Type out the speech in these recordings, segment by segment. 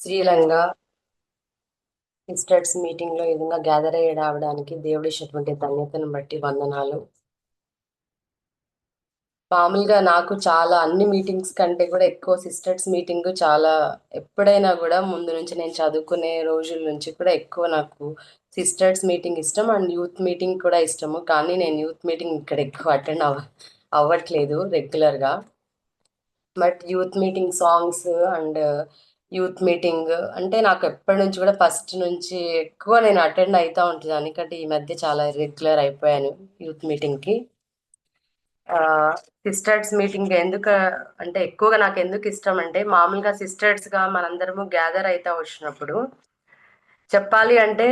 Sri Lanka sisters మీటింగ్లో ఈ విధంగా గ్యాదర్ అయ్యి రావడానికి దేవుడు ఇచ్చినటువంటి ధన్యతను బట్టి వందనాలు. మామూలుగా నాకు చాలా అన్ని మీటింగ్స్ కంటే కూడా ఎక్కువ సిస్టర్స్ మీటింగ్ చాలా ఎప్పుడైనా కూడా ముందు నుంచి నేను చదువుకునే రోజుల నుంచి కూడా ఎక్కువ నాకు సిస్టర్స్ మీటింగ్ ఇష్టం అండ్ యూత్ మీటింగ్ కూడా ఇష్టము. కానీ నేను యూత్ మీటింగ్ ఇక్కడ ఎక్కువ అటెండ్ అవ్వ అవ్వట్లేదు రెగ్యులర్గా. But youth meeting songs and youth meeting. అంటే నాకు ఎప్పటి నుంచి కూడా ఫస్ట్ నుంచి ఎక్కువ నేను అటెండ్ అవుతూ ఉంటుంది ఎందుకంటే ఈ మధ్య చాలా రెగ్యులర్ అయిపోయాను యూత్ మీటింగ్కి. సిస్టర్స్ మీటింగ్ ఎందుకు అంటే ఎక్కువగా నాకు ఎందుకు ఇష్టం అంటే మామూలుగా సిస్టర్స్గా మనందరము గ్యాదర్ అయితే వచ్చినప్పుడు చెప్పాలి అంటే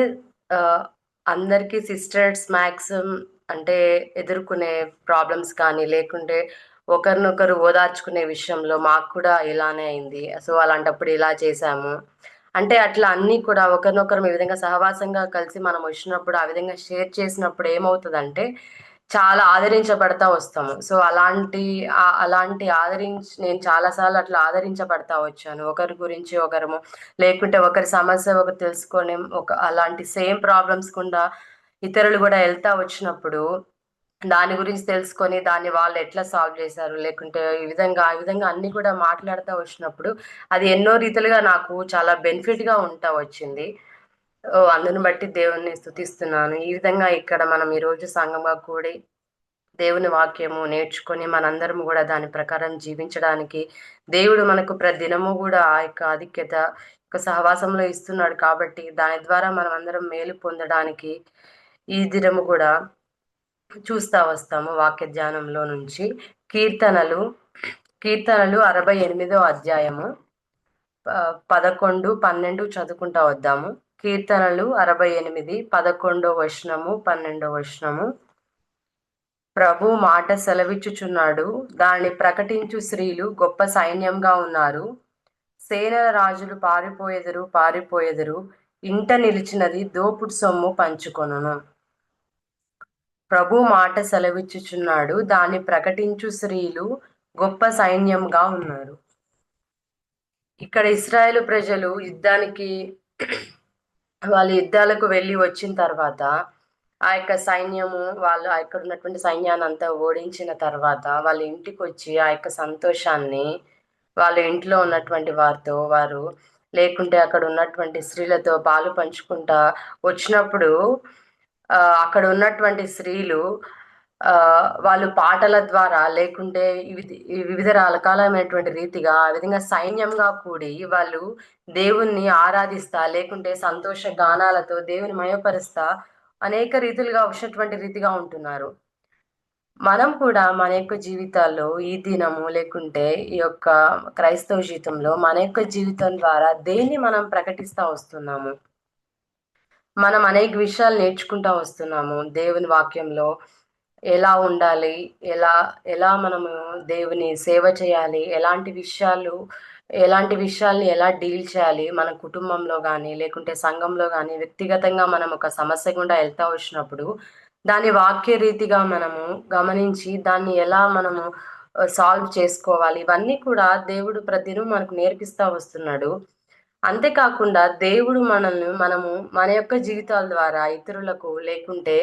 అందరికీ సిస్టర్స్ మ్యాక్సిమం అంటే ఎదుర్కొనే ప్రాబ్లమ్స్ కానీ లేకుంటే ఒకరినొకరు ఓదార్చుకునే విషయంలో మాకు కూడా ఇలానే అయింది. సో అలాంటప్పుడు ఇలా చేశాము. అంటే అట్లా అన్నీ కూడా ఒకరినొకరు ఈ విధంగా సహవాసంగా కలిసి మనం వచ్చినప్పుడు ఆ విధంగా షేర్ చేసినప్పుడు ఏమవుతుందంటే చాలా ఆదరించబడతా వస్తాము. సో అలాంటి అలాంటి ఆదరించి నేను చాలాసార్లు అట్లా ఆదరించబడతా వచ్చాను. ఒకరి గురించి ఒకరము లేకుంటే ఒకరి సమస్య ఒకరు తెలుసుకొని ఒక అలాంటి సేమ్ ప్రాబ్లమ్స్ కూడా ఇతరులు కూడా వెళ్తా వచ్చినప్పుడు దాని గురించి తెలుసుకొని దాన్ని వాళ్ళు ఎట్లా సాల్వ్ చేశారు? లేకుంటే ఈ విధంగా ఆ విధంగా అన్ని కూడా మాట్లాడుతూ వచ్చినప్పుడు అది ఎన్నో రీతిలుగా నాకు చాలా బెనిఫిట్గా ఉంటా వచ్చింది. అందుని బట్టి దేవుణ్ణి స్థుతిస్తున్నాను ఈ విధంగా ఇక్కడ మనం ఈరోజు సంఘంగా కూడి దేవుని వాక్యము నేర్చుకొని మనందరం కూడా దాని ప్రకారం జీవించడానికి దేవుడు మనకు ప్రతిదినము కూడా ఆ యొక్క ఆధిక్యత యొక్క సహవాసంలో ఇస్తున్నాడు కాబట్టి దాని ద్వారా మనం అందరం మేలు పొందడానికి ఈ దినము కూడా చూస్తా వస్తాము వాక్య ధ్యానంలో నుంచి. కీర్తనలు కీర్తనలు అరవై ఎనిమిదో అధ్యాయము. పదకొండు పన్నెండు చదువుకుంటా వద్దాము. కీర్తనలు అరవై ఎనిమిది పదకొండో వచనము పన్నెండో వచనము. ప్రభు మాట సెలవిచ్చుచున్నాడు. దాన్ని ప్రకటించు స్త్రీలు గొప్ప సైన్యంగా ఉన్నారు. సేనల రాజులు పారిపోయెదరు పారిపోయెదరు. ఇంట నిలిచినది దోపుడు సొమ్ము పంచుకొను ప్రభు మాట సెలవిచ్చుచున్నాడు. దాన్ని ప్రకటించు స్త్రీలు గొప్ప సైన్యంగా ఉన్నారు. ఇక్కడ ఇస్రాయేల్ ప్రజలు యుద్ధానికి వాళ్ళు యుద్ధాలకు వెళ్ళి వచ్చిన తర్వాత ఆ యొక్క సైన్యము వాళ్ళు అక్కడ ఉన్నటువంటి సైన్యాన్ని అంతా ఓడించిన తర్వాత వాళ్ళ ఇంటికి వచ్చి ఆ యొక్క సంతోషాన్ని వాళ్ళ ఇంట్లో ఉన్నటువంటి వారితో వారు లేకుంటే అక్కడ ఉన్నటువంటి స్త్రీలతో పాలు పంచుకుంటా వచ్చినప్పుడు అక్కడ ఉన్నటువంటి స్త్రీలు వాళ్ళు పాటల ద్వారా లేకుంటే వివిధ రకాలైనటువంటి రీతిగా ఆ విధంగా సైన్యంగా కూడి వాళ్ళు దేవుణ్ణి ఆరాధిస్తా లేకుంటే సంతోష గానాలతో దేవుని మయపరుస్తా అనేక రీతులుగా వచ్చినటువంటి రీతిగా ఉంటున్నారు. మనం కూడా మన యొక్క జీవితాల్లో ఈ దినము లేకుంటే ఈ యొక్క క్రైస్తవ జీవితంలో మన యొక్క జీవితం ద్వారా దేన్ని మనం ప్రకటిస్తూ వస్తున్నాము? మనం అనేక విషయాలు నేర్చుకుంటా వస్తున్నాము. దేవుని వాక్యంలో ఎలా ఉండాలి? ఎలా ఎలా మనము దేవుని సేవ చేయాలి? ఎలాంటి విషయాలు ఎలాంటి విషయాల్ని ఎలా డీల్ చేయాలి? మన కుటుంబంలో కానీ లేకుంటే సంఘంలో కానీ వ్యక్తిగతంగా మనం ఒక సమస్య గుండా వెళ్తా వచ్చినప్పుడు దాని వాక్య రీతిగా మనము గమనించి దాన్ని ఎలా మనము సాల్వ్ చేసుకోవాలి? ఇవన్నీ కూడా దేవుడు ప్రతిదినం మనకు నేర్పిస్తూ వస్తున్నాడు. అంతేకాకుండా దేవుడు మనల్ని మనము మన యొక్క జీవితాల ద్వారా ఇతరులకు లేకుంటే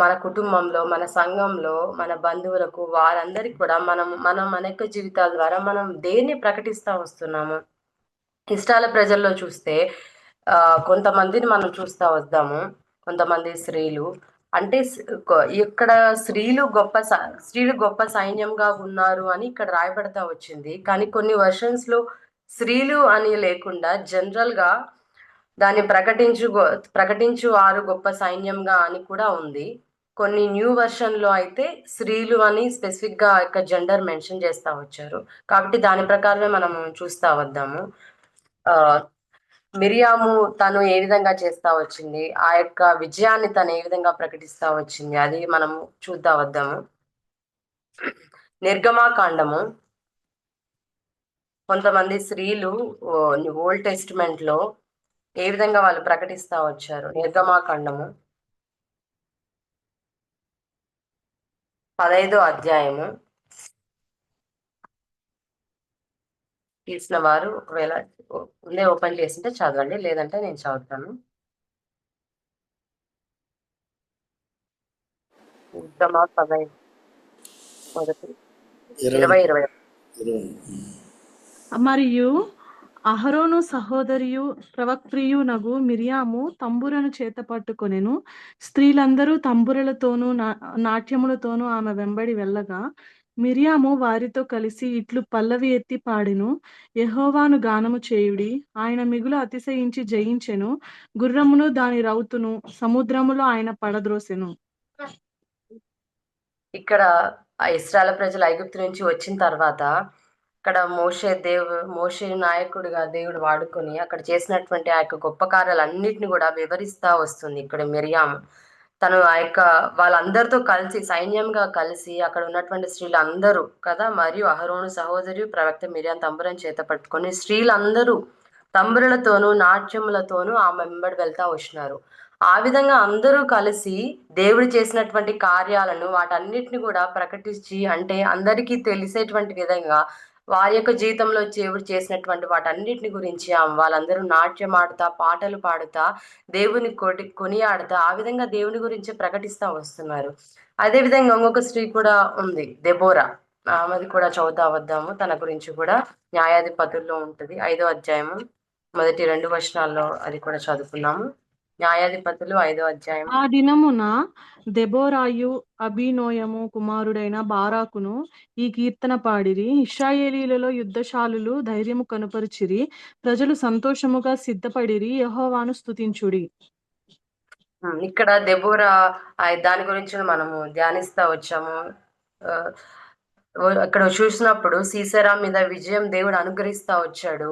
మన కుటుంబంలో మన సంఘంలో మన బంధువులకు వారందరికీ కూడా మనం మనం మన యొక్క జీవితాల ద్వారా మనం దేన్ని ప్రకటిస్తూ వస్తున్నాము? ఇష్టాల ప్రజల్లో చూస్తే కొంతమందిని మనం చూస్తూ వద్దాము. కొంతమంది స్త్రీలు. అంటే ఇక్కడ స్త్రీలు గొప్ప స్త్రీలు గొప్ప సైన్యంగా ఉన్నారు అని ఇక్కడ రాయబడతా వచ్చింది. కానీ కొన్ని వర్షన్స్లో స్త్రీలు అని లేకుండా జనరల్గా దాన్ని ప్రకటించు ప్రకటించు వారు గొప్ప సైన్యంగా అని కూడా ఉంది. కొన్ని న్యూ వర్షన్లో అయితే స్త్రీలు అని స్పెసిఫిక్గా యొక్క జెండర్ మెన్షన్ చేస్తూ వచ్చారు. కాబట్టి దాని ప్రకారమే మనం చూస్తా వద్దాము. మిరియాము తను ఏ విధంగా చేస్తా వచ్చింది? ఆ యొక్క విజయాన్ని తను ఏ విధంగా ప్రకటిస్తా వచ్చింది? అది మనము చూద్దా వద్దాము. నిర్గమాకాండము. కొంతమంది స్త్రీలు ఓల్డ్ టెస్ట్మెంట్లో ఏ విధంగా వాళ్ళు ప్రకటిస్తా వచ్చారు? నిర్గమాఖండము పదైదో అధ్యాయము. తీసిన వారు ఒకవేళ ముందే ఓపెన్ చేసింటే చదవండి లేదంటే నేను చదువుతాను. ఉత్తమ పదై మొదటి ఇరవై. ఇరవై. మరియు అహరోను సహోదరియు ప్రవక్త్రియు నగు మిరియాము తంబురను చేత పట్టుకొనెను. స్త్రీలందరూ తంబురలతోనూ నా- నాట్యములతోనూ ఆమె వెంబడి వెళ్ళగా మిరియాము వారితో కలిసి ఇట్లు పల్లవి ఎత్తి పాడెను. యహోవాను గానము చేయుడి ఆయన మిగులు అతిశయించి జయించెను. గుర్రమును దాని రౌతును సముద్రములో ఆయన పడద్రోసెను. ఇక్కడ ఆ ఇస్రాయల ప్రజలు ఐగుప్తు నుంచి వచ్చిన తర్వాత అక్కడ మోషే దేవు మోషే నాయకుడిగా దేవుడు వాడుకొని అక్కడ చేసినటువంటి ఆ యొక్క గొప్ప కార్యాలన్నిటిని కూడా వివరిస్తా వస్తుంది ఇక్కడ మిరియాం. తను ఆ యొక్క వాళ్ళందరితో కలిసి సైన్యంగా కలిసి అక్కడ ఉన్నటువంటి స్త్రీలు అందరూ కదా మరియు అహరోను సహోదరి ప్రవక్త మిరియాం తంబురం చేత పట్టుకొని స్త్రీలందరూ తంబురులతోనూ నాట్యములతోనూ ఆమె వెంబడి వెళ్తా వచ్చినారు. ఆ విధంగా అందరూ కలిసి దేవుడు చేసినటువంటి కార్యాలను వాటన్నిటిని కూడా ప్రకటించి అంటే అందరికీ తెలిసేటువంటి విధంగా వారి యొక్క జీవితంలో దేవుడు చేసినటువంటి వాటన్నిటిని గురించి వాళ్ళందరూ నాట్యం ఆడుతా పాటలు పాడుతా దేవుని కొటి కొనియాడుతా ఆ విధంగా దేవుని గురించి ప్రకటిస్తా వస్తున్నారు. అదే విధంగా ఇంకొక స్త్రీ కూడా ఉంది దెబోరా ఆమెది కూడా చదువుతా వద్దాము. తన గురించి కూడా న్యాయాధిపతుల్లో ఉంటుంది. ఐదో అధ్యాయము మొదటి రెండు వచనాల్లో అది కూడా చదువుకున్నాము న్యాయాధిపతులు ఐదో అధ్యాయం. ఆ దినమున దెబోరాయు అభినోయము కుమారుడైన బారాకును ఈ కీర్తన పాడిరి. ఇశ్రాయేలీలలో యుద్ధశాలులు ధైర్యము కనుపరిచిరి. ప్రజలు సంతోషముగా సిద్ధపడిరి. యెహోవాను స్తుతించుడి. ఉమ్, ఇక్కడ దెబోరా దాని గురించి మనము ధ్యానిస్తా వచ్చాము. అక్కడ చూసినప్పుడు సీసరా మీద విజయం దేవుడు అనుగ్రహిస్తా వచ్చాడు.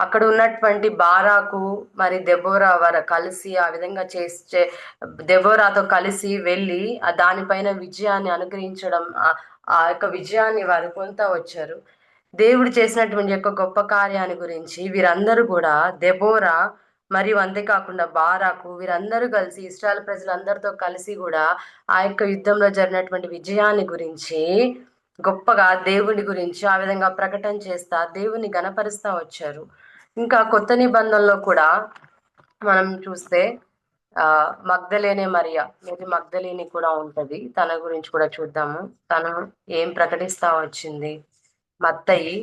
అక్కడ ఉన్నటువంటి బారాకు మరి దెబోరా వారు కలిసి ఆ విధంగా చేసే దెబోరాతో కలిసి వెళ్ళి ఆ దానిపైన విజయాన్ని అనుగ్రహించడం ఆ- ఆ యొక్క విజయాన్ని వారు పొందుతా వచ్చారు. దేవుడు చేసినటువంటి యొక్క గొప్ప కార్యాన్ని గురించి వీరందరూ కూడా దెబోరా మరియు అంతేకాకుండా బారాకు వీరందరూ కలిసి ఇస్రాయల్ ప్రజలందరితో కలిసి కూడా ఆ యొక్క యుద్ధంలో జరిగినటువంటి విజయాన్ని గురించి గొప్పగా దేవుని గురించి ఆ విధంగా ప్రకటన చేస్తా దేవుని గణపరుస్తా వచ్చారు. ఇంకా కొత్త నిబంధనలో కూడా మనం చూస్తే ఆ మగ్ధలేనే మరియా మేబీ మగ్ధలేని కూడా ఉంటది. తన గురించి కూడా చూద్దాము. తను ఏం ప్రకటిస్తా వచ్చింది? మత్తయి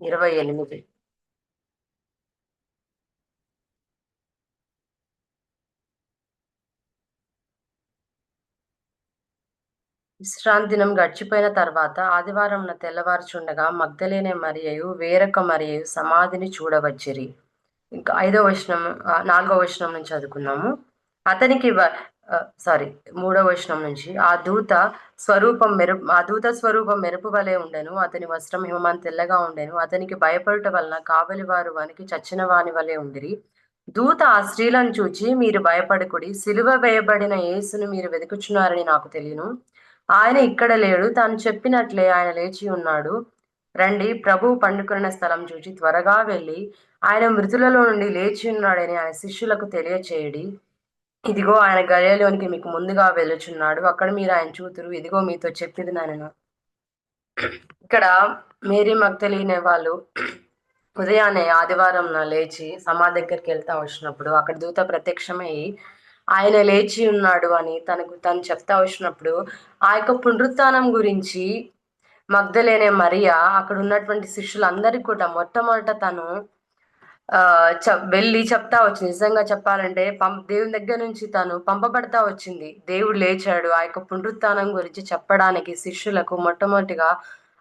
ఇరవై ఎనిమిది. విశ్రాంతి దినం గడిచిపోయిన తర్వాత ఆదివారం తెల్లవారుచుండగా మగ్ధలేనే మరియయు వేరొక మరియయు సమాధిని చూడవచ్చిరి. ఇంకా ఐదో వచనం నాలుగో వచనం నుంచి చదువుకున్నాము. అతనికి సారీ మూడో వచనం నుంచి ఆ దూత స్వరూపం మెరుపు ఆ దూత స్వరూపం మెరుపు వలె ఉండెను అతని వస్త్రం హిమమాన్ తెల్లగా ఉండెను. అతనికి భయపడుట వలన కావలి వారు వానికి చచ్చిన వాని వలె ఉండిరి. దూత ఆ స్త్రీలను చూచి మీరు భయపడకుడి సిలువ వేయబడిన యేసును మీరు వెతుకుచున్నారని నాకు తెలియను. ఆయన ఇక్కడ లేడు. తాను చెప్పినట్లే ఆయన లేచి ఉన్నాడు. రండి ప్రభువు పండుకున్న స్థలం చూచి త్వరగా వెళ్ళి ఆయన మృతులలో నుండి లేచి ఉన్నాడని ఆయన శిష్యులకు తెలియచేయడి. ఇదిగో ఆయన గలిలోనికి మీకు ముందుగా వెళ్ళుచున్నాడు. అక్కడ మీరు ఆయన చూతురు. ఇదిగో మీతో చెప్పింది నేను ఇక్కడ మేరీ మక్తలీనే వాళ్ళు ఉదయాన్నే ఆదివారం లేచి సమాధి దగ్గరికి వెళ్తా వచ్చినప్పుడు అక్కడ దూత ప్రత్యక్షమై ఆయన లేచి ఉన్నాడు అని తనకు తను చెప్తా వచ్చినప్పుడు ఆ యొక్క పునరుత్నం గురించి మగ్ధలేనే మరియా అక్కడ ఉన్నటువంటి శిష్యులందరికీ కూడా మొట్టమొదట తను ఆ వెళ్ళి చెప్తా వచ్చింది. నిజంగా చెప్పాలంటే పం దేవుని దగ్గర నుంచి తను పంపబడతా వచ్చింది. దేవుడు లేచాడు. ఆ యొక్క పునరుత్నం గురించి చెప్పడానికి శిష్యులకు మొట్టమొదటిగా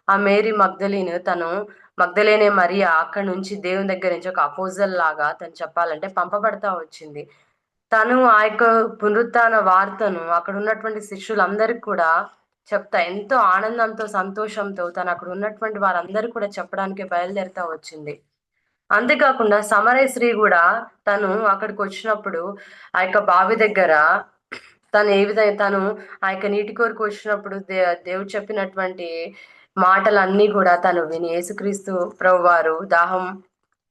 ఆ మేరీ మగ్ధలీను తను మగ్ధలేనే మరియా అక్కడ నుంచి దేవుని దగ్గర నుంచి ఒక అపోజల్ లాగా తను చెప్పాలంటే పంపబడతా వచ్చింది. తను ఆ యొక్క పునరుత్న వార్తను అక్కడ ఉన్నటువంటి శిష్యులందరికీ కూడా చెప్తా. ఎంతో ఆనందంతో సంతోషంతో తను అక్కడ ఉన్నటువంటి వారందరూ కూడా చెప్పడానికి బయలుదేరుతా వచ్చింది. అంతేకాకుండా సమరయ స్త్రీ కూడా తను అక్కడికి వచ్చినప్పుడు ఆ యొక్క బావి దగ్గర తను ఏ విధంగా తను ఆ యొక్క నీటి కోరిక వచ్చినప్పుడు దే దేవుడు చెప్పినటువంటి మాటలన్నీ కూడా తను విని యేసుక్రీస్తు ప్రభు వారు దాహం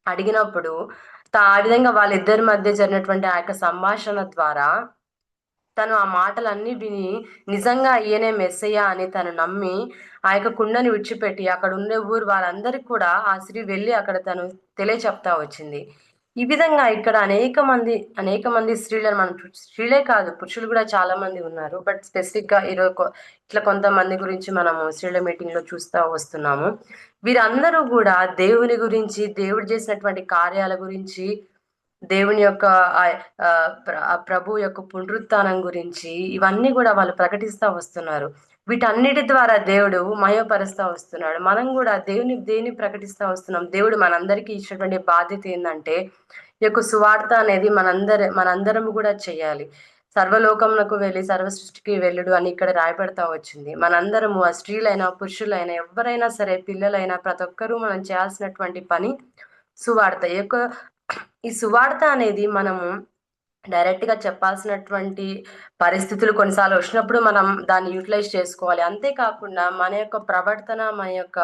అడిగినప్పుడు ఆ విధంగా వాళ్ళిద్దరి మధ్య జరిగినటువంటి ఆ యొక్క సంభాషణ ద్వారా తను ఆ మాటలన్నీ విని నిజంగా ఈయనే మెస్సయ్య అని తను నమ్మి ఆ యొక్క కుండని విడిచిపెట్టి అక్కడ ఉండే ఊరు వాళ్ళందరికీ కూడా ఆ స్త్రీ వెళ్ళి అక్కడ తను తెలియచెప్తా వచ్చింది. ఈ విధంగా ఇక్కడ అనేక మంది అనేక మంది స్త్రీలను మనం స్త్రీలే కాదు పురుషులు కూడా చాలా మంది ఉన్నారు. బట్ స్పెసిఫిక్గా ఈరోజు ఇట్లా కొంతమంది గురించి మనము స్త్రీల మీటింగ్లో చూస్తూ వస్తున్నాము. వీరందరూ కూడా దేవుని గురించి దేవుడు చేసినటువంటి కార్యాల గురించి దేవుని యొక్క ఆ- ప్రభు యొక్క పునరుత్నం గురించి ఇవన్నీ కూడా వాళ్ళు ప్రకటిస్తూ వస్తున్నారు. వీటన్నిటి ద్వారా దేవుడు మయోపరుస్తూ వస్తున్నాడు. మనం కూడా దేవుని దేని ప్రకటిస్తూ వస్తున్నాం. దేవుడు మనందరికీ ఇచ్చినటువంటి బాధ్యత ఏంటంటే ఈ యొక్క సువార్త అనేది మనందరి మనందరం కూడా చేయాలి. సర్వలోకమునకు వెళ్ళి సర్వ సృష్టికి వెళ్ళుడు అని ఇక్కడ రాయబడతా వచ్చింది. మనందరము ఆ స్త్రీలైనా పురుషులైనా ఎవరైనా సరే పిల్లలైనా ప్రతి ఒక్కరూ మనం చేయాల్సినటువంటి పని సువార్త. ఈ యొక్క ఈ సువార్త అనేది మనము డైరెక్ట్గా చెప్పాల్సినటువంటి పరిస్థితులు కొన్నిసార్లు వచ్చినప్పుడు మనం దాన్ని యూటిలైజ్ చేసుకోవాలి. అంతేకాకుండా మన యొక్క ప్రవర్తన మన యొక్క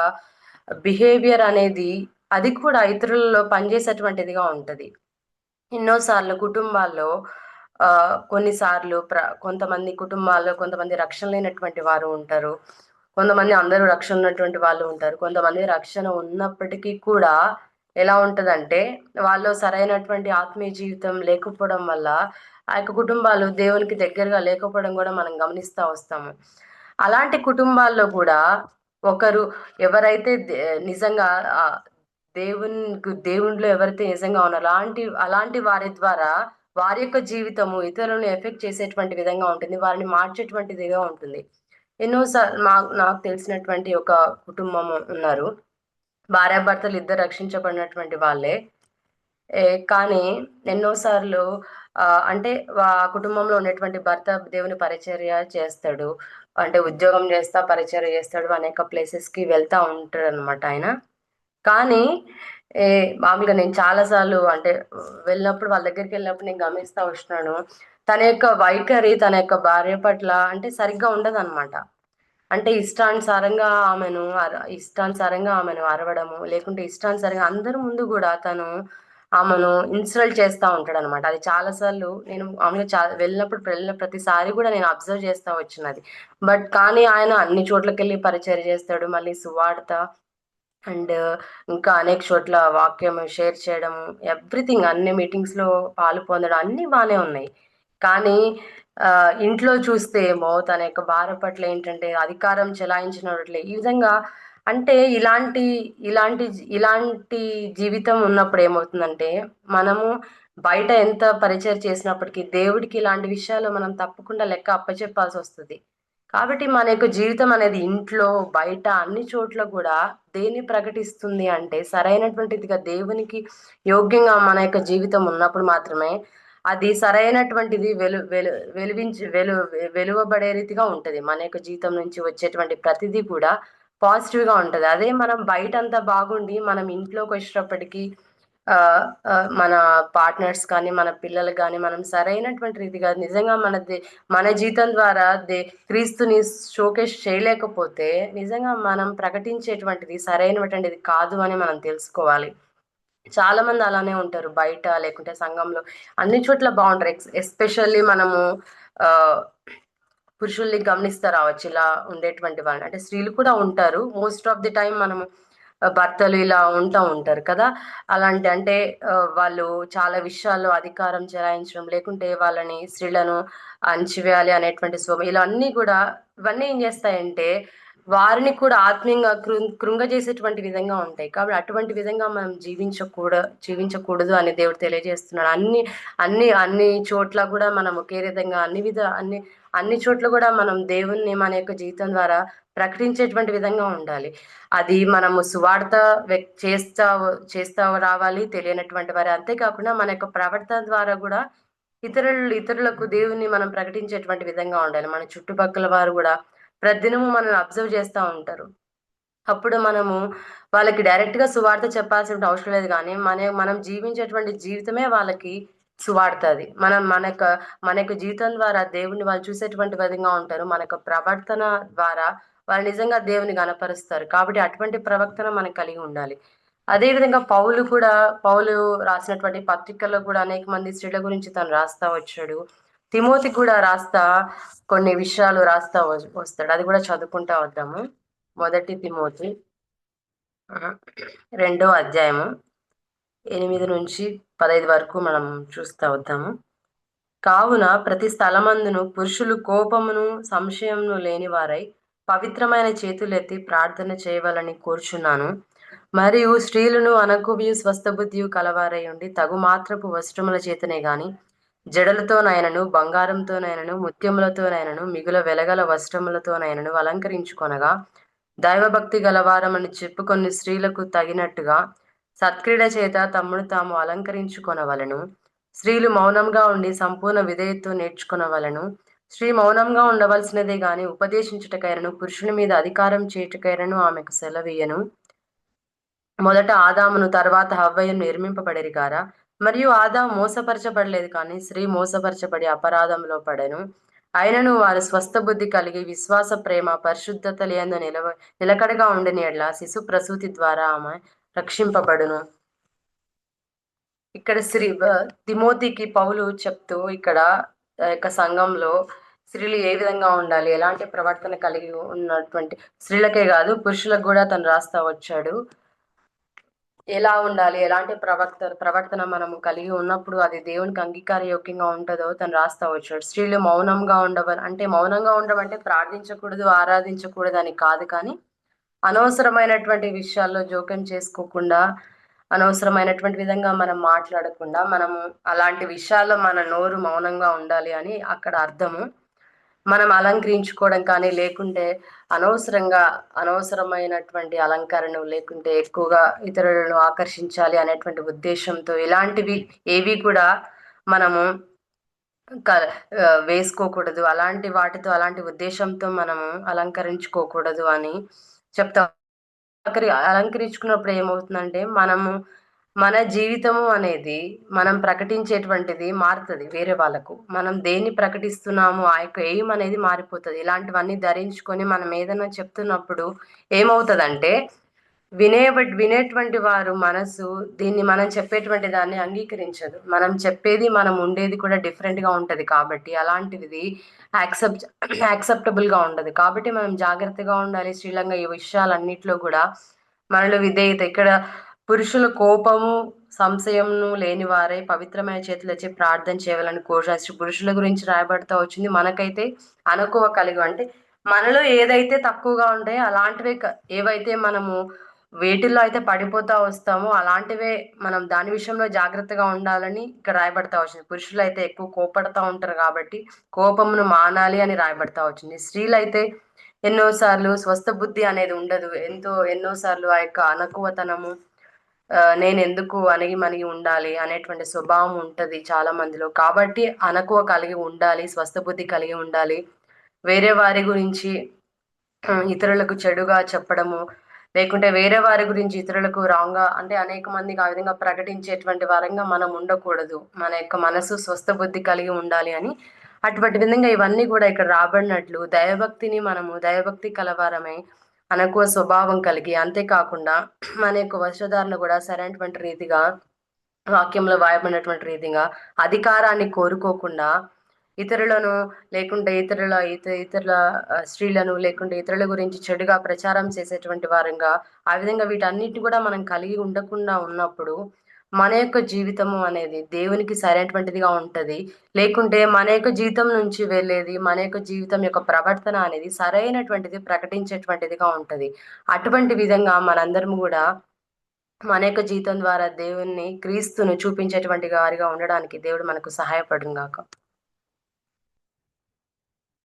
బిహేవియర్ అనేది అది కూడా ఇతరులలో పనిచేసేటువంటిదిగా ఉంటుంది. ఎన్నోసార్లు కుటుంబాల్లో ఆ కొన్నిసార్లు ప్ర కొంతమంది కుటుంబాల్లో కొంతమంది రక్షణ లేనటువంటి వారు ఉంటారు. కొంతమంది అందరూ రక్షణ ఉన్నటువంటి వాళ్ళు ఉంటారు. కొంతమంది రక్షణ ఉన్నప్పటికీ కూడా ఎలా ఉంటదంటే వాళ్ళు సరైనటువంటి ఆత్మీయ జీవితం లేకపోవడం వల్ల ఆ యొక్క కుటుంబాలు దేవునికి దగ్గరగా లేకపోవడం కూడా మనం గమనిస్తూ వస్తాము అలాంటి కుటుంబాల్లో కూడా ఒకరు ఎవరైతే దే- నిజంగా దేవుని దేవునిలో ఎవరైతే నిజంగా ఉన్నారో అలాంటి అలాంటి వారి ద్వారా వారి యొక్క జీవితము ఇతరులను ఎఫెక్ట్ చేసేటువంటి విధంగా ఉంటుంది వారిని మార్చేటువంటిదిగా ఉంటుంది. ఎన్నోసార్లు మా నాకు తెలిసినటువంటి ఒక కుటుంబం ఉన్నారు. భార్యాభర్తలు ఇద్దరు రక్షించబడినటువంటి వాళ్ళే. ఏ, కానీ ఎన్నోసార్లు అంటే ఆ కుటుంబంలో ఉన్నటువంటి భర్త దేవుని పరిచర్య చేస్తాడు. అంటే ఉద్యోగం చేస్తా పరిచర్య చేస్తాడు అనేక ప్లేసెస్కి వెళ్తా ఉంటాడు అనమాట ఆయన. కానీ ఏ మామూలుగా నేను చాలాసార్లు అంటే వెళ్ళినప్పుడు వాళ్ళ దగ్గరికి వెళ్ళినప్పుడు నేను గమనిస్తూ వస్తున్నాను. తన యొక్క వైఖరి తన యొక్క భార్య పట్ల అంటే సరిగ్గా ఉండదు అంటే ఇష్టానుసారంగా ఆమెను అర- ఇష్టానుసారంగా ఆమెను అరవడము లేకుంటే ఇష్టానుసారంగా అందరి ముందు కూడా తను ఆమెను ఇన్సల్ట్ చేస్తూ ఉంటాడు అనమాట అది చాలాసార్లు నేను మామూలుగా చా వెళ్ళినప్పుడు వెళ్ళిన ప్రతిసారి కూడా నేను అబ్జర్వ్ చేస్తూ వచ్చినది. బట్ కానీ ఆయన అన్ని చోట్లకి వెళ్ళి పరిచయం చేస్తాడు మళ్ళీ సువార్త అండ్ ఇంకా అనేక చోట్ల వాక్యం షేర్ చేయడం ఎవ్రీథింగ్ అన్ని మీటింగ్స్లో పాలు పొందడం అన్ని బాగానే ఉన్నాయి. కానీ ఇంట్లో చూస్తే ఏమో తన యొక్క భార్య పట్ల ఏంటంటే అధికారం చెలాయించినట్లే. ఈ విధంగా అంటే ఇలాంటి ఇలాంటి ఇలాంటి జీవితం ఉన్నప్పుడు ఏమవుతుందంటే మనము బయట ఎంత పరిచయం చేసినప్పటికీ దేవుడికి ఇలాంటి విషయాలు మనం తప్పకుండా లెక్క అప్పచెప్పాల్సి వస్తుంది. కాబట్టి మన యొక్క జీవితం అనేది ఇంట్లో బయట అన్ని చోట్ల కూడా దేన్ని ప్రకటిస్తుంది అంటే సరైనటువంటిదిగా దేవునికి యోగ్యంగా మన యొక్క జీవితం ఉన్నప్పుడు మాత్రమే అది సరైనటువంటిది వెలు వెలు వెలువించి వెలు వెలువబడే రీతిగా ఉంటుంది. మన యొక్క జీవితం నుంచి వచ్చేటువంటి ప్రతిదీ కూడా పాజిటివ్గా అదే మనం బయట అంతా బాగుండి మనం ఇంట్లోకి వచ్చేటప్పటికి ఆ మన పార్ట్నర్స్ కానీ మన పిల్లలు కానీ మనం సరైనటువంటి రీతిగా నిజంగా మన దే- మన జీతం ద్వారా దే క్రీస్తుని షోకేస్ చేయలేకపోతే నిజంగా మనం ప్రకటించేటువంటిది సరైనటువంటిది కాదు అని మనం తెలుసుకోవాలి. చాలా మంది అలానే ఉంటారు బయట లేకుంటే సంఘంలో. అన్ని చోట్ల బాగుంటారు ఎస్పెషల్లీ మనము పురుషుల్ని గమనిస్తా రావచ్చు ఇలా ఉండేటువంటి వాళ్ళని? అంటే స్త్రీలు కూడా ఉంటారు. మోస్ట్ ఆఫ్ ది టైం మనము భర్తలు ఇలా ఉంటా ఉంటారు కదా. అలాంటి అంటే వాళ్ళు చాలా విషయాల్లో అధికారం చెలాయించడం లేకుంటే వాళ్ళని స్త్రీలను అణచివేయాలి అనేటువంటి స్వభావం ఇలా అన్నీ కూడా ఇవన్నీ ఏం చేస్తాయంటే వారిని కూడా ఆత్మీయంగా కృంగజేసేటువంటి విధంగా ఉంటాయి. కాబట్టి అటువంటి విధంగా మనం జీవించకూడ జీవించకూడదు అని దేవుడు తెలియజేస్తున్నాడు. అన్ని అన్ని అన్ని చోట్ల కూడా మనం ఒకే విధంగా అన్ని విధ అన్ని అన్ని చోట్ల కూడా మనం దేవుణ్ణి మన యొక్క జీవితం ద్వారా ప్రకటించేటువంటి విధంగా ఉండాలి. అది మనము సువార్త చేస్తా చేస్తా రావాలి తెలియనటువంటి వారి. అంతేకాకుండా మన యొక్క ప్రవర్తన ద్వారా కూడా ఇతరులు ఇతరులకు దేవుని మనం ప్రకటించేటువంటి విధంగా ఉండాలి. మన చుట్టుపక్కల వారు కూడా ప్రతిదినము మనల్ని అబ్జర్వ్ చేస్తూ ఉంటారు. అప్పుడు మనము వాళ్ళకి డైరెక్ట్గా సువార్త చెప్పాల్సిన అవసరం లేదు కానీ మన మనం జీవించేటువంటి జీవితమే వాళ్ళకి సువార్తది. మనం మన యొక్క మన యొక్క జీవితం ద్వారా దేవుని వాళ్ళు చూసేటువంటి విధంగా ఉంటారు. మన యొక్క ప్రవర్తన ద్వారా వాళ్ళు నిజంగా దేవుని గనపరుస్తారు కాబట్టి అటువంటి ప్రవర్తన మనకు కలిగి ఉండాలి. అదేవిధంగా పౌలు కూడా పౌలు రాసినటువంటి పత్రికల్లో కూడా అనేక మంది స్త్రీల గురించి తను రాస్తా వచ్చాడు. తిమోతి కూడా రాస్తా కొన్ని విషయాలు రాస్తా వస్తాడు. అది కూడా చదువుకుంటా వద్దాము. మొదటి తిమోతి. రెండో అధ్యాయము. ఎనిమిది నుంచి పదహైదు వరకు మనం చూస్తా వద్దాము. కావున ప్రతి స్థలమందును పురుషులు కోపమును సంశయమును లేని వారై పవిత్రమైన చేతులెత్తి ప్రార్థన చేయవలని కోరుచున్నాను. మరియు స్త్రీలను అనకువ్యు స్వస్థబుద్ధియు కలవారై ఉండి తగు మాత్రపు వస్త్రముల చేతనే గాని జడలతోనైనను బంగారంతోనైనను ముత్యములతోనైనను మిగుల వెలగల వస్త్రములతోనైనను అలంకరించుకొనగా దైవభక్తి గలవారమని చెప్పుకొని స్త్రీలకు తగినట్టుగా సత్క్రీడ చేత తమ్ముడు తాము అలంకరించుకొనవలను. స్త్రీలు మౌనంగా ఉండి సంపూర్ణ విధేయతో నేర్చుకునవలను. స్త్రీ మౌనంగా ఉండవలసినదే గాని ఉపదేశించుటకైనను పురుషుని మీద అధికారం చేయుటకైనను ఆమెకు సెలవీయను మొదట ఆదామును తర్వాత హవ్వయ్యను నిర్మింపబడిరి గారా? మరియు ఆదా మోసపరచబడలేదు కానీ స్త్రీ మోసపరచబడి అపరాధంలో పడెను. అయినను వారు స్వస్థ బుద్ధి కలిగి విశ్వాస ప్రేమ పరిశుద్ధత లేని నిలవ నిలకడగా ఉండని ఎడ్ల శిశు ప్రసూతి ద్వారా ఆమె రక్షింపబడును. ఇక్కడ శ్రీ తిమోతికి పౌలు చెప్తూ ఇక్కడ యొక్క సంఘంలో స్త్రీలు ఏ విధంగా ఉండాలి ఎలాంటి ప్రవర్తన కలిగి ఉన్నటువంటి స్త్రీలకే కాదు పురుషులకు కూడా తను రాస్తా వచ్చాడు. ఎలా ఉండాలి? ఎలాంటి ప్రవర్తన ప్రవర్తన మనము కలిగి ఉన్నప్పుడు అది దేవునికి అంగీకార యోగ్యంగా ఉంటుందో తను రాస్తా వచ్చాడు. స్త్రీలు మౌనంగా ఉండవని అంటే మౌనంగా ఉండడం అంటే ప్రార్థించకూడదు ఆరాధించకూడదు అని కాదు కానీ అనవసరమైనటువంటి విషయాల్లో జోక్యం చేసుకోకుండా అనవసరమైనటువంటి విధంగా మనం మాట్లాడకుండా మనము అలాంటి విషయాల్లో మన నోరు మౌనంగా ఉండాలి అని అక్కడ అర్థము. మనం అలంకరించుకోవడం కానీ లేకుంటే అనవసరంగా అనవసరమైనటువంటి అలంకరణ లేకుంటే ఎక్కువగా ఇతరులను ఆకర్షించాలి అనేటువంటి ఉద్దేశంతో ఇలాంటివి ఏవి కూడా మనము క వేసుకోకూడదు. అలాంటి వాటితో అలాంటి ఉద్దేశంతో మనము అలంకరించుకోకూడదు అని చెప్తా. అలంకరించుకున్నప్పుడు ఏమవుతుందంటే మనము మన జీవితము అనేది మనం ప్రకటించేటువంటిది మారుతుంది వేరే వాళ్ళకు. మనం దేన్ని ప్రకటిస్తున్నాము ఆ యొక్క ఎయిమ్ అనేది మారిపోతుంది. ఇలాంటివన్నీ ధరించుకొని మనం ఏదైనా చెప్తున్నప్పుడు ఏమవుతుందంటే వినే వినేటువంటి వారు మనసు దీన్ని మనం చెప్పేటువంటి దాన్ని అంగీకరించదు. మనం చెప్పేది మనం ఉండేది కూడా డిఫరెంట్గా ఉంటుంది కాబట్టి అలాంటిది యాక్సెప్ట్ యాక్సెప్టబుల్గా ఉండదు. కాబట్టి మనం జాగ్రత్తగా ఉండాలి. శ్రీలంక ఈ విషయాలన్నింటిలో కూడా మనలో విధేయత. ఇక్కడ పురుషుల కోపము సంశయమును లేని వారే పవిత్రమైన చేతులచే ప్రార్థన చేయాలని కోశాసి పురుషుల గురించి రాయబడతా వచ్చింది. మనకైతే అనుకువ కలిగి అంటే మనలో ఏదైతే తక్కువగా ఉంటాయో అలాంటివే క- ఏవైతే మనము వేటిల్లో అయితే పడిపోతా వస్తామో అలాంటివే మనం దాని విషయంలో జాగ్రత్తగా ఉండాలని ఇక్కడ రాయబడతా వచ్చింది. పురుషులు అయితే ఎక్కువ కోపడతా ఉంటారు కాబట్టి కోపమును మానాలి అని రాయబడతా వచ్చింది. స్త్రీలు అయితే ఎన్నోసార్లు స్వస్థ బుద్ధి అనేది ఉండదు. ఎంతో ఎన్నోసార్లు ఆ యొక్క అనకువతనము నేను ఎందుకు అణిగి మణిగి ఉండాలి అనేటువంటి స్వభావం ఉంటుంది చాలా మందిలో. కాబట్టి అనకువ కలిగి ఉండాలి స్వస్థ బుద్ధి కలిగి ఉండాలి. వేరే వారి గురించి ఇతరులకు చెడుగా చెప్పడము లేకుంటే వేరే వారి గురించి ఇతరులకు రాంగ్గా అంటే అనేక మందికి ఆ విధంగా ప్రకటించేటువంటి వారంగా మనం ఉండకూడదు. మన యొక్క మనసు స్వస్థ బుద్ధి కలిగి ఉండాలి అని. అటువంటి విధంగా ఇవన్నీ కూడా ఇక్కడ రాబడినట్లు దైవభక్తిని మనము దైవభక్తి కలవారమై. అనకువ స్వభావం కలిగి అంతేకాకుండా మన యొక్క వస్త్రధారణ కూడా సరైనటువంటి రీతిగా వాక్యంలో వాయబడినటువంటి రీతిగా అధికారాన్ని కోరుకోకుండా ఇతరులను లేకుంటే ఇతరుల ఇత ఇతరుల స్త్రీలను లేకుంటే ఇతరుల గురించి చెడుగా ప్రచారం చేసేటువంటి వారంగా ఆ విధంగా వీటన్నిటిని కూడా మనం కలిగి ఉండకుండా ఉన్నప్పుడు మన యొక్క జీవితము అనేది దేవునికి సరైనటువంటిదిగా ఉంటది. లేకుంటే మన యొక్క జీవితం నుంచి వెళ్ళేది మన యొక్క జీవితం యొక్క ప్రవర్తన అనేది సరైనటువంటిది ప్రకటించేటువంటిదిగా ఉంటది. అటువంటి విధంగా మనందరం కూడా మన యొక్క జీవితం ద్వారా దేవుణ్ణి క్రీస్తును చూపించేటువంటి వారిగా ఉండడానికి దేవుడు మనకు సహాయపడుగాక